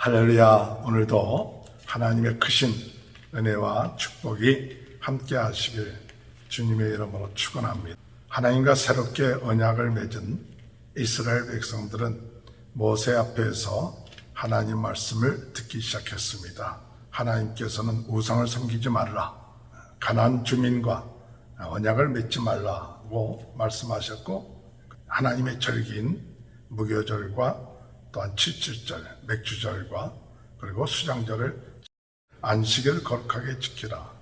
할렐루야. 오늘도 하나님의 크신 은혜와 축복이 함께 하시길 주님의 이름으로 축원합니다. 하나님과 새롭게 언약을 맺은 이스라엘 백성들은 모세 앞에서 하나님 말씀을 듣기 시작했습니다. 하나님께서는 우상을 섬기지 말라. 가난 주민과 언약을 맺지 말라고 말씀하셨고 하나님의 절기인 무교절과 또한 칠칠절, 맥주절과 그리고 수장절을 안식을 거룩하게 지키라.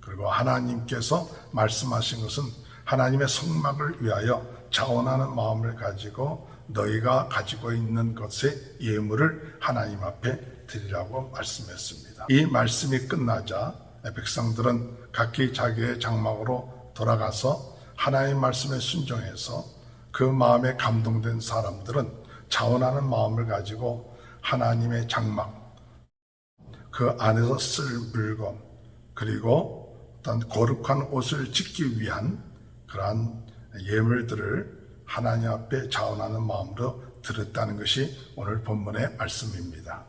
그리고 하나님께서 말씀하신 것은 하나님의 성막을 위하여 자원하는 마음을 가지고 너희가 가지고 있는 것의 예물을 하나님 앞에 드리라고 말씀했습니다. 이 말씀이 끝나자 백성들은 각기 자기의 장막으로 돌아가서 하나님 말씀에 순종해서 그 마음에 감동된 사람들은 자원하는 마음을 가지고 하나님의 장막, 그 안에서 쓸 물건, 그리고 어떤 거룩한 옷을 짓기 위한 그러한 예물들을 하나님 앞에 자원하는 마음으로 드렸다는 것이 오늘 본문의 말씀입니다.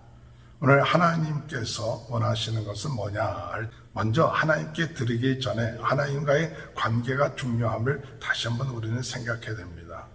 오늘 하나님께서 원하시는 것은 뭐냐? 먼저 하나님께 드리기 전에 하나님과의 관계가 중요함을 다시 한번 우리는 생각해야 됩니다.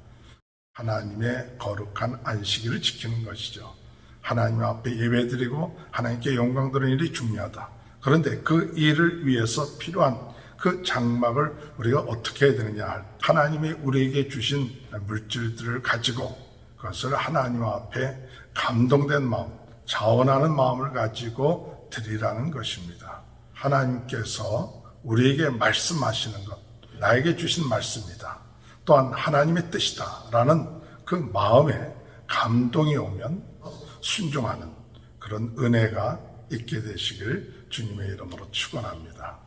하나님의 거룩한 안식일을 지키는 것이죠. 하나님 앞에 예배드리고 하나님께 영광 드리는 일이 중요하다. 그런데 그 일을 위해서 필요한 그 장막을 우리가 어떻게 해야 되느냐. 하나님이 우리에게 주신 물질들을 가지고 그것을 하나님 앞에 감동된 마음, 자원하는 마음을 가지고 드리라는 것입니다. 하나님께서 우리에게 말씀하시는 것, 나에게 주신 말씀이다. 또한 하나님의 뜻이다. 라는 그 마음에 감동이 오면 순종하는 그런 은혜가 있게 되시길 주님의 이름으로 축원합니다.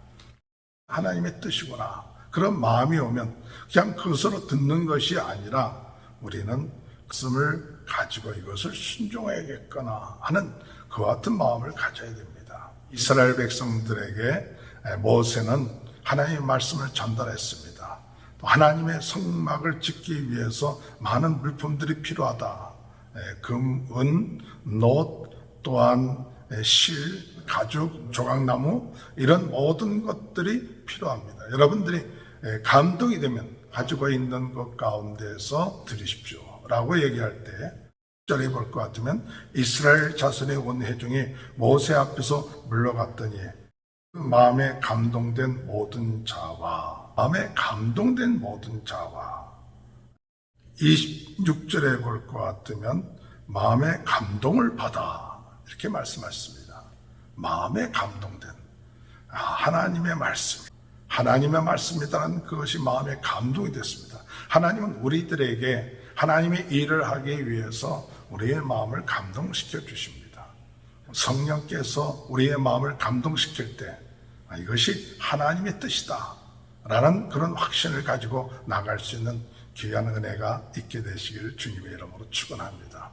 하나님의 뜻이구나. 그런 마음이 오면 그냥 그것으로 듣는 것이 아니라 우리는 말씀을 가지고 이것을 순종해야겠거나 하는 그와 같은 마음을 가져야 됩니다. 이스라엘 백성들에게 모세는 하나님의 말씀을 전달했습니다. 또 하나님의 성막을 짓기 위해서 많은 물품들이 필요하다. 금, 은, 노, 또한 실, 가죽, 조각나무 이런 모든 것들이 필요합니다. 여러분들이 감동이 되면 가지고 있는 것 가운데서 드리십시오. 라고 얘기할 때 절에 볼 것 같으면 이스라엘 자손의 원회 중에 모세 앞에서 물러갔더니 그 마음에 감동된 모든 자와 마음에 감동된 모든 자와 26절에 볼 것 같으면 마음에 감동을 받아 이렇게 말씀하셨습니다. 마음에 감동된 아, 하나님의 말씀 하나님의 말씀이라는 그것이 마음에 감동이 됐습니다. 하나님은 우리들에게 하나님의 일을 하기 위해서 우리의 마음을 감동시켜 주십니다. 성령께서 우리의 마음을 감동시킬 때 아, 이것이 하나님의 뜻이다. 라는 그런 확신을 가지고 나갈 수 있는 귀한 은혜가 있게 되시기를 주님의 이름으로 축원합니다.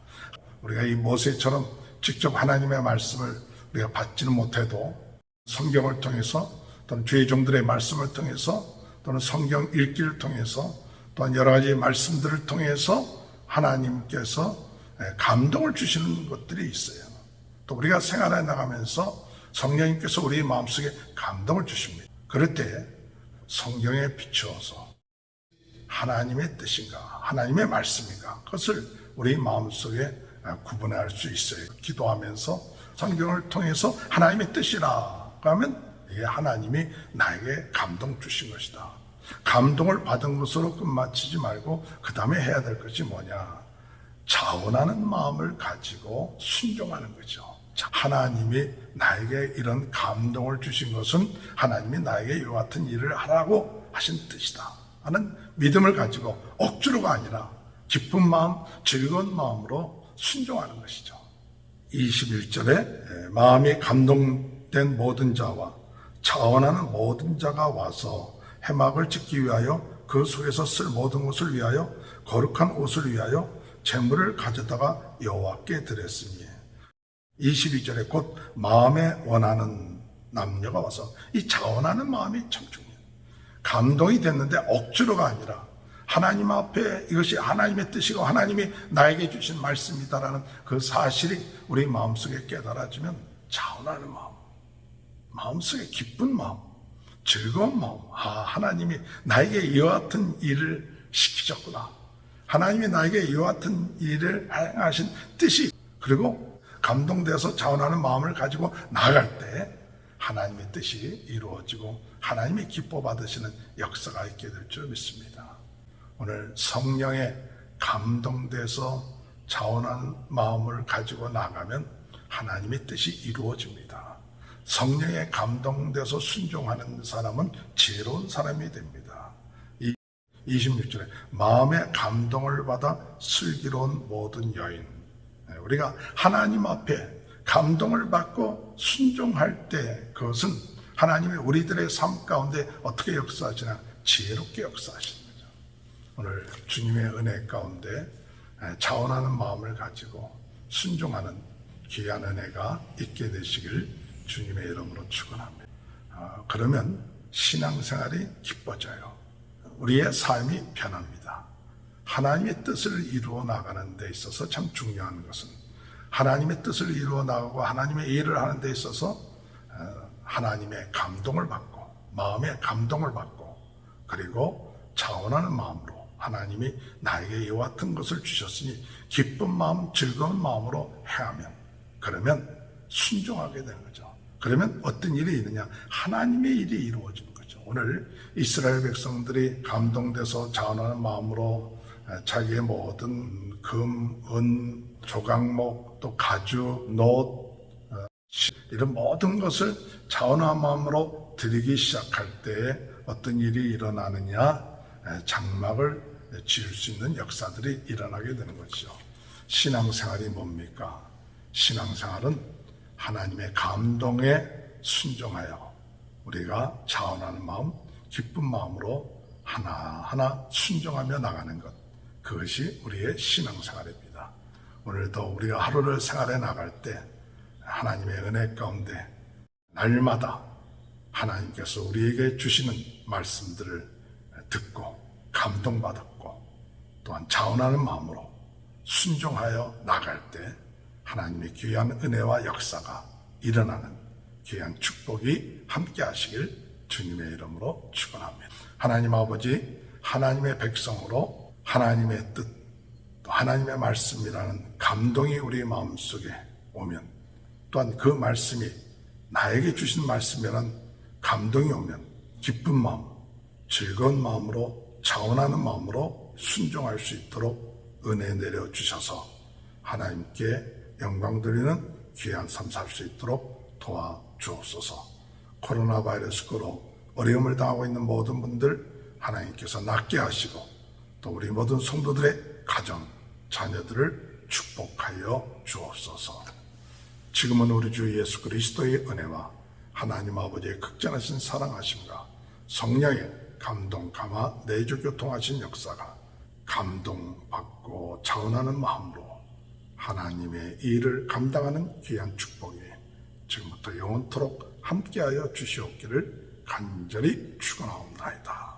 우리가 이 모세처럼 직접 하나님의 말씀을 우리가 받지는 못해도 성경을 통해서 또는 주의 종들의 말씀을 통해서 또는 성경 읽기를 통해서 또한 여러 가지 말씀들을 통해서 하나님께서 감동을 주시는 것들이 있어요. 또 우리가 생활해 나가면서 성령님께서 우리 마음속에 감동을 주십니다. 그럴 때 성경에 비추어서 하나님의 뜻인가, 하나님의 말씀인가, 그것을 우리 마음속에 구분할 수 있어요. 기도하면서 성경을 통해서 하나님의 뜻이라 하면 이게 하나님이 나에게 감동 주신 것이다. 감동을 받은 것으로 끝마치지 말고 그 다음에 해야 될 것이 뭐냐? 자원하는 마음을 가지고 순종하는 거죠. 하나님이 나에게 이런 감동을 주신 것은 하나님이 나에게 이와 같은 일을 하라고 하신 뜻이다. 하는 믿음을 가지고 억지로가 아니라 기쁜 마음, 즐거운 마음으로 순종하는 것이죠. 21절에 마음이 감동된 모든 자와 자원하는 모든 자가 와서 해막을 짓기 위하여 그 속에서 쓸 모든 것을 위하여 거룩한 옷을 위하여 재물을 가져다가 여호와께 드렸으니 22절에 곧 마음에 원하는 남녀가 와서 이 자원하는 마음이 참 중요해요. 감동이 됐는데 억지로가 아니라 하나님 앞에 이것이 하나님의 뜻이고 하나님이 나에게 주신 말씀이다라는 그 사실이 우리 마음속에 깨달아지면 자원하는 마음, 마음속에 기쁜 마음, 즐거운 마음. 아, 하나님이 나에게 이와 같은 일을 시키셨구나. 하나님이 나에게 이와 같은 일을 행하신 뜻이 그리고 감동돼서 자원하는 마음을 가지고 나아갈 때 하나님의 뜻이 이루어지고 하나님이 기뻐 받으시는 역사가 있게 될 줄 믿습니다. 오늘 성령에 감동돼서 자원하는 마음을 가지고 나가면 하나님의 뜻이 이루어집니다. 성령에 감동돼서 순종하는 사람은 지혜로운 사람이 됩니다. 이 26절에 마음의 감동을 받아 슬기로운 모든 여인. 네, 우리가 하나님 앞에 감동을 받고 순종할 때 그것은 하나님이 우리들의 삶 가운데 어떻게 역사하시나 지혜롭게 역사하시는 거죠. 오늘 주님의 은혜 가운데 자원하는 마음을 가지고 순종하는 귀한 은혜가 있게 되시길 주님의 이름으로 축원합니다. 아, 그러면 신앙생활이 기뻐져요. 우리의 삶이 변합니다. 하나님의 뜻을 이루어 나가는 데 있어서 참 중요한 것은 하나님의 뜻을 이루어 나가고 하나님의 일을 하는 데 있어서 어, 하나님의 감동을 받고 마음의 감동을 받고 그리고 자원하는 마음으로 하나님이 나에게 이와 같은 것을 주셨으니 기쁜 마음, 즐거운 마음으로 행하면 그러면 순종하게 되는 거죠. 그러면 어떤 일이 있느냐? 하나님의 일이 이루어지는 거죠. 오늘 이스라엘 백성들이 감동돼서 자원하는 마음으로 자기의 모든 금, 은, 조각목, 또 가죽, 노 이런 모든 것을 자원한 마음으로 드리기 시작할 때 어떤 일이 일어나느냐? 장막을 지을 수 있는 역사들이 일어나게 되는 것이죠. 신앙생활이 뭡니까? 신앙생활은 하나님의 감동에 순종하여 우리가 자원하는 마음, 기쁜 마음으로 하나하나 순종하며 나가는 것. 그것이 우리의 신앙생활입니다. 오늘도 우리가 하루를 생활해 나갈 때 하나님의 은혜 가운데 날마다 하나님께서 우리에게 주시는 말씀들을 듣고 감동받았고 또한 자원하는 마음으로 순종하여 나갈 때 하나님의 귀한 은혜와 역사가 일어나는 귀한 축복이 함께 하시길 주님의 이름으로 축원합니다. 하나님 아버지 하나님의 백성으로 하나님의 뜻 또 하나님의 말씀이라는 감동이 우리 마음속에 오면 또한 그 말씀이 나에게 주신 말씀이라는 감동이 오면 기쁜 마음, 즐거운 마음으로 자원하는 마음으로 순종할 수 있도록 은혜 내려 주셔서 하나님께 영광 드리는 귀한 삶 살 수 있도록 도와 주옵소서. 코로나 바이러스로 어려움을 당하고 있는 모든 분들 하나님께서 낫게 하시고 또 우리 모든 성도들의 가정, 자녀들을 축복하여 주옵소서. 지금은 우리 주 예수 그리스도의 은혜와 하나님 아버지의 극전하신 사랑하심과 성령의 감동, 감화, 내주 교통하신 역사가 감동받고 자원하는 마음으로 하나님의 일을 감당하는 귀한 축복이 지금부터 영원토록 함께하여 주시옵기를 간절히 축원하옵나이다.